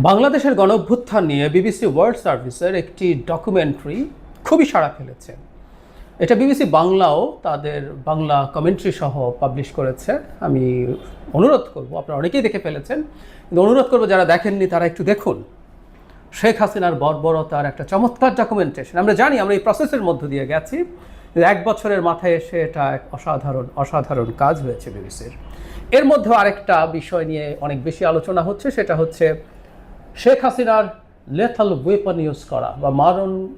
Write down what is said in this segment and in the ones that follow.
বাংলাদেশের গণঅভ্যুত্থান নিয়ে বিবিসি ওয়ার্ল্ড সার্ভিসের একটি ডকুমেন্টারি খুবই সাড়া ফেলেছে। এটা বিবিসি বাংলাও তাদের বাংলা কমেন্ট্রি সহ পাবলিশ করেছে। আমি অনুরোধ করব, আপনারা অনেকেই দেখে ফেলেছেন, কিন্তু অনুরোধ করব যারা দেখেননি, তারা একটু দেখুন। শেখ হাসিনার বর্বরতার একটা চমৎকার ডকুমেন্টেশন আমরা জানি আমরা এই প্রসেসের মধ্য দিয়ে গেছি এক বছরের মাথায় এসে এটা এক অসাধারণ অসাধারণ কাজ হয়েছে বিবিসির এর মধ্যে আরেকটা বিষয় নিয়ে অনেক বেশি আলোচনা হচ্ছে, সেটা হচ্ছে শেখ হাসিনার লেথাল ওয়েপন ইউজ করা বা মারণ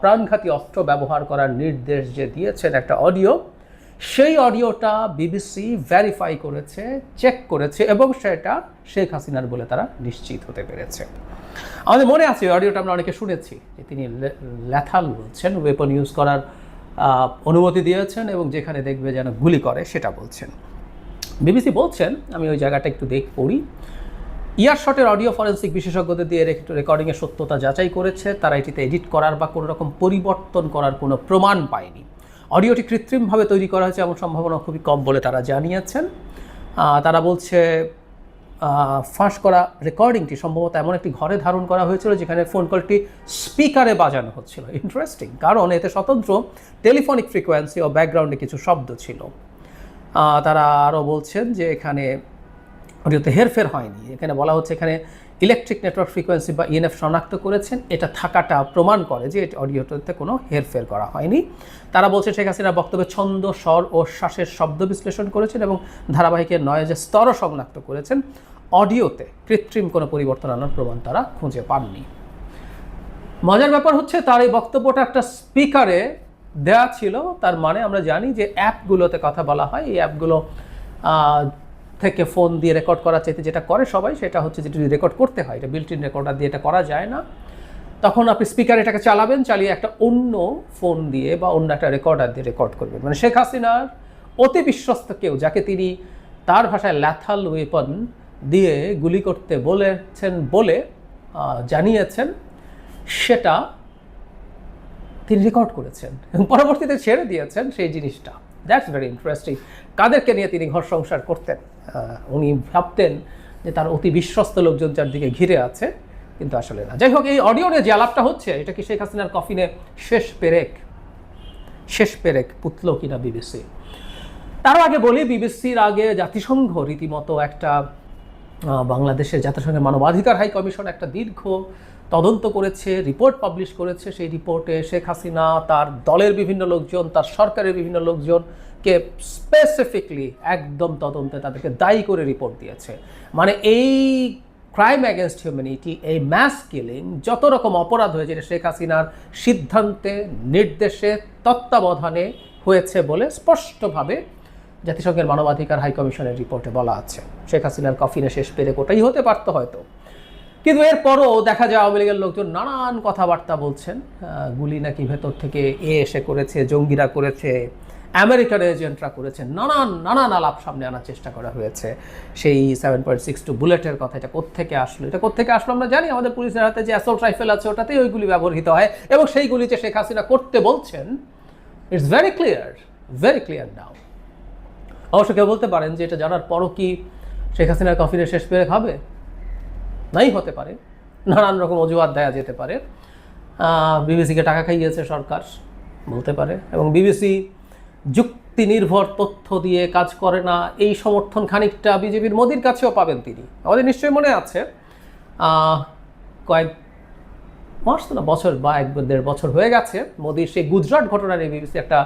প্রাণঘাতী অস্ত্র ব্যবহার করার নির্দেশ যে দিয়েছেন একটা অডিও সেই অডিওটা বিবিসি ভ্যারিফাই করেছে চেক করেছে এবং সেটা শেখ হাসিনার বলে তারা নিশ্চিত হতে পেরেছে। আমাদের মনে আছে অডিওটা আমরা অনেকে শুনেছি যে তিনি লে- ল্যাথাল বলছেন ওয়েপন ইউজ করার অনুমতি দিয়েছেন এবং যেখানে দেখবে যেন গুলি করে সেটা বলছেন। বিবিসি বলছেন, আমি ওই জায়গাটা একটু দেখ পড়ি। ইয়ারশটের অডিও ফরেন্সিক বিশেষজ্ঞদের দিয়ে রেকর্ডিংয়ের সত্যতা যাচাই করেছে। তারা এটিতে এডিট করার বা কোনো রকম পরিবর্তন করার কোনো প্রমাণ পায়নি। অডিওটি কৃত্রিমভাবে তৈরি করা হয়েছে এমন সম্ভাবনা খুবই কম বলে তারা জানিয়েছেন। তারা বলছে ফাঁস করা রেকর্ডিংটি সম্ভবত এমন একটি ঘরে ধারণ করা হয়েছিল যেখানে ফোন কলটি স্পিকারে বাজানো হচ্ছিল। ইন্টারেস্টিং, কারণ এতে স্বতন্ত্র টেলিফোনিক ফ্রিকোয়েন্সি ও ব্যাকগ্রাউন্ডে কিছু শব্দ ছিল। তারা আরও বলছেন যে এখানে অডিওতে হেরফের হয়নি। এখানে বলা হচ্ছে এখানে ইলেকট্রিক নেটওয়ার্ক ফ্রিকোয়েন্সি বা ইএনএফ শনাক্ত করেছেন। এটা থাকাটা প্রমাণ করে যে এটা অডিওটাতে কোনো হেরফের করা হয়নি। তারা বলছে, শেখ হাসিনা বক্তব্যে ছন্দ, স্বর ও শ্বাসের শব্দ বিশ্লেষণ করেছেন এবং ধারাবাহিকের নয়েজের স্তরও শনাক্ত করেছেন। অডিওতে কৃত্রিম কোনো পরিবর্তন আনার প্রমাণ তারা খুঁজে পাননি। মজার ব্যাপার হচ্ছে, তার এই বক্তব্যটা একটা স্পিকারে দেওয়া ছিল। তার মানে আমরা জানি যে অ্যাপগুলোতে কথা বলা হয়। এই অ্যাপগুলো থেকে ফোন দিয়ে রেকর্ড করার চাইতে যেটা করে সবাই, সেটা হচ্ছে যেটা রেকর্ড করতে হয়, এটা বিল্ট ইন রেকর্ডার দিয়ে এটা করা যায় না। তখন আপনি স্পিকার এটাকে চালাবেন, চালিয়ে একটা অন্য ফোন দিয়ে বা অন্য একটা রেকর্ডার দিয়ে রেকর্ড করবেন। মানে শেখ হাসিনার অতি বিশ্বস্ত কেউ, যাকে তিনি তার ভাষায় ল্যাথাল ওয়েপন দিয়ে গুলি করতে বলেছেন বলে জানিয়েছেন, সেটা তিনি রেকর্ড করেছেন এবং পরবর্তীতে ছেড়ে দিয়েছেন সেই জিনিসটা। দ্যাটস ভেরি ইন্টারেস্টিং কাদেরকে নিয়ে তিনি ঘর সংসার করতেন? উনি ভাবতেন যে তার অতি বিশ্বস্ত লোকজন যার দিকে ঘিরে আছে, কিন্তু আসলে না। যাই হোক, এই অডিও নিয়ে যে আলাপটা হচ্ছে, এটা কি শেখ হাসিনার কফিনে শেষ পেরেক? শেষ পেরেক পুতল কিনা বিবিসি? তার আগে বলি, বিবিসির আগে জাতিসংঘ রীতিমতো একটা বাংলাদেশের জাতিসংঘের মানবাধিকার হাই কমিশন একটা দীর্ঘ তদন্ত করেছে রিপোর্ট পাবলিশ করেছে। সেই রিপোর্টে শেখ হাসিনা তার দলের বিভিন্ন লোকজন, তার সরকারের বিভিন্ন লোকজনকে স্পেসিফিকলি একদম তদন্তে তাদেরকে দায়ী করে রিপোর্ট দিয়েছে। মানে এই ক্রাইম অ্যাগেনস্ট হিউম্যানিটি এই ম্যাস কিলিং যত রকম অপরাধ হয়েছে শেখ হাসিনার সিদ্ধান্তে, নির্দেশে, তত্ত্বাবধানে হয়েছে বলে স্পষ্টভাবে জাতিসংঘের মানবাধিকার হাই কমিশনের রিপোর্টে বলা আছে। শেখ হাসিনার কফিনে শেষ পেরে ওটাই হতে পারতো হয়তো। কিন্তু এরপরও দেখা যায় আওয়ামী লীগের লোকজন নানান কথাবার্তা বলছেন। গুলি নাকি ভেতর থেকে এ এসে করেছে, জঙ্গিরা করেছে, আমেরিকান এজেন্টরা করেছে, নানান নানান আলাপ সামনে আনার চেষ্টা করা হয়েছে। সেই সেভেন পয়েন্ট সিক্স টু বুলেটের কথা, এটা কোত্থেকে আসলো? এটা কোত্থেকে আসলো আমরা জানি, আমাদের পুলিশের হাতে যে অ্যাসল্ট রাইফেল আছে, ওটাতেই ওইগুলি ব্যবহৃত হয় এবং সেইগুলি যে শেখ হাসিনা করতে বলছেন it's very clear very clear now অবশ্য কেউ বলতে পারেন যে এটা জানার পরও কি শেখ হাসিনার কফিনে শেষ পেরে খাবে নাই হতে পারে, নানান রকম অজুহাত দেয়া যেতে পারে। বিবিসিকে টাকা খাইয়েছে সরকার, বলতে পারে, এবং বিবিসি যুক্তি নির্ভর তথ্য দিয়ে কাজ করে না, এই সমর্থন খানিকটা বিজেপির মোদির কাছেও পাবেন তিনি। আমাদের নিশ্চয়ই মনে আছে কয়েক মাস তো না, বছর বা এক দেড় বছর হয়ে গেছে, মোদির সেই গুজরাট ঘটনা নিয়ে বিবিসি একটা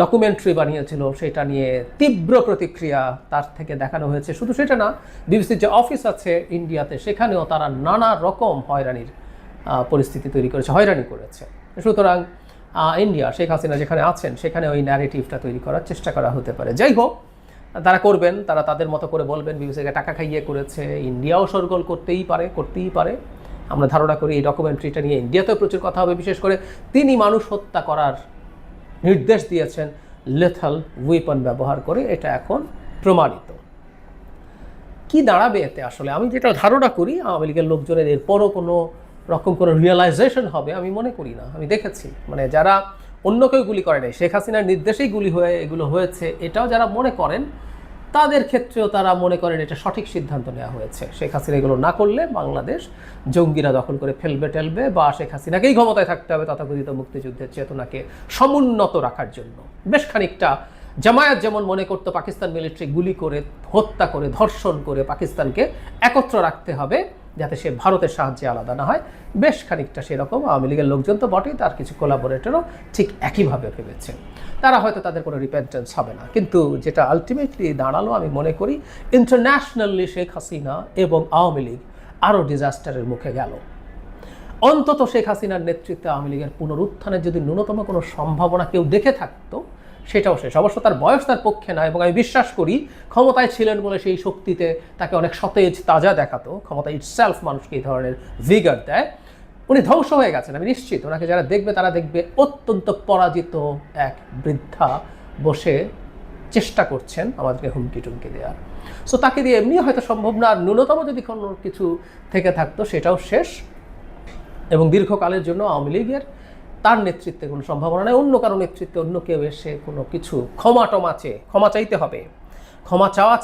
ডকুমেন্টারি বানিয়েছিল, সেটা নিয়ে তীব্র প্রতিক্রিয়া তার থেকে দেখানো হয়েছে। শুধু সেটা না, বিবিসির যে অফিস আছে ইন্ডিয়াতে, সেখানেও তারা নানা রকম হয়রানির পরিস্থিতি তৈরি করেছে, হয়রানি করেছে। সুতরাং ইন্ডিয়া, শেখ হাসিনা যেখানে আছেন, সেখানে ওই ন্যারেটিভটা তৈরি করার চেষ্টা করা হতে পারে। যাই হোক, তারা করবেন, তারা তাদের মতো করে বলবেন, বিবিসিকে টাকা খাইয়ে করেছে, ইন্ডিয়াও সরগোল করতেই পারে করতেই পারে। আমরা ধারণা করি এই ডকুমেন্টারিটা নিয়ে ইন্ডিয়াতেও প্রচুর কথা হবে। বিশেষ করে তিনি মানুষ হত্যা করার নির্দেশ দিয়েছেন লেথাল উইপন ব্যবহার করে। এটা এখন প্রমাণিত। কি দাঁড়াবে এতে আসলে? আমি যেটা ধারণা করি, আওয়ামী লীগের লোকজনের এরপরও কোনো রকম কোনো রিয়েলাইজেশন হবে, আমি মনে করি না। আমি দেখেছি। মানে যারা অন্য কেউ গুলি করে নাই, শেখ হাসিনার নির্দেশেই গুলি হয়ে, এগুলো হয়েছে। এটাও যারা মনে করেন তাদের ক্ষেত্রেও তারা মনে করেন এটা সঠিক সিদ্ধান্ত নেওয়া হয়েছে। শেখ হাসিনা এগুলো না করলে বাংলাদেশ জঙ্গিরা দখল করে ফেলবে, টেলবে বা শেখ হাসিনাকেই ক্ষমতায় থাকতে হবে তথাকথিত মুক্তিযুদ্ধের চেতনাকে সমুন্নত রাখার জন্য। বেশ খানিকটা জামায়াত যেমন মনে করতো পাকিস্তান মিলিটারি গুলি করে, হত্যা করে, ধর্ষণ করে পাকিস্তানকে একত্র রাখতে হবে যাতে সে ভারতের সাহায্যে আলাদা না হয়। বেশ খানিকটা সেরকম আওয়ামী লীগের লোকজন তো বটেই, তার কিছু কোলাবোরেটরও ঠিক একইভাবে ভেবেছে। তারা হয়তো তাদের কোনো রিপেন্টেন্স হবে না। কিন্তু যেটা আলটিমেটলি দাঁড়াল আমি মনে করি ইন্টারন্যাশনালি শেখ হাসিনা এবং আওয়ামী লীগ আরও ডিজাস্টারের মুখে গেল। অন্তত শেখ হাসিনার নেতৃত্বে আওয়ামী লীগের পুনরুত্থানের যদি ন্যূনতম কোনো সম্ভাবনা কেউ দেখে থাকতো সেটাও শেষ। অবশ্য তার বয়স তার পক্ষে না, এবং আমি বিশ্বাস করি ক্ষমতায় ছিলেন বলে সেই শক্তিতে তাকে অনেক সতেজ, তাজা দেখাতো, ক্ষমতা ইটসেলফ মানুষকে এই ধরনের ভিগার দেয়। উনি ধ্বংস হয়ে গেছেন, আমি নিশ্চিত। ওনাকে যারা দেখবে, তারা দেখবে অত্যন্ত পরাজিত এক বৃদ্ধা বসে চেষ্টা করছেন আমাদেরকে হুমকি টুমকি দেওয়ার। সো তাকে দিয়ে এমনি হয়তো সম্ভব না, আর ন্যূনতম যদি কোনো কিছু থেকে থাকতো, সেটাও শেষ। এবং দীর্ঘকালের জন্য আওয়ামী লীগের তার নেতৃত্বে কোনো সম্ভাবনা নেই, অন্য কারও নেতৃত্বে অন্য কেউ এসে কোনো কিছু ক্ষমা টমা ক্ষমা চাইতে হবে। ক্ষমা চাওয়া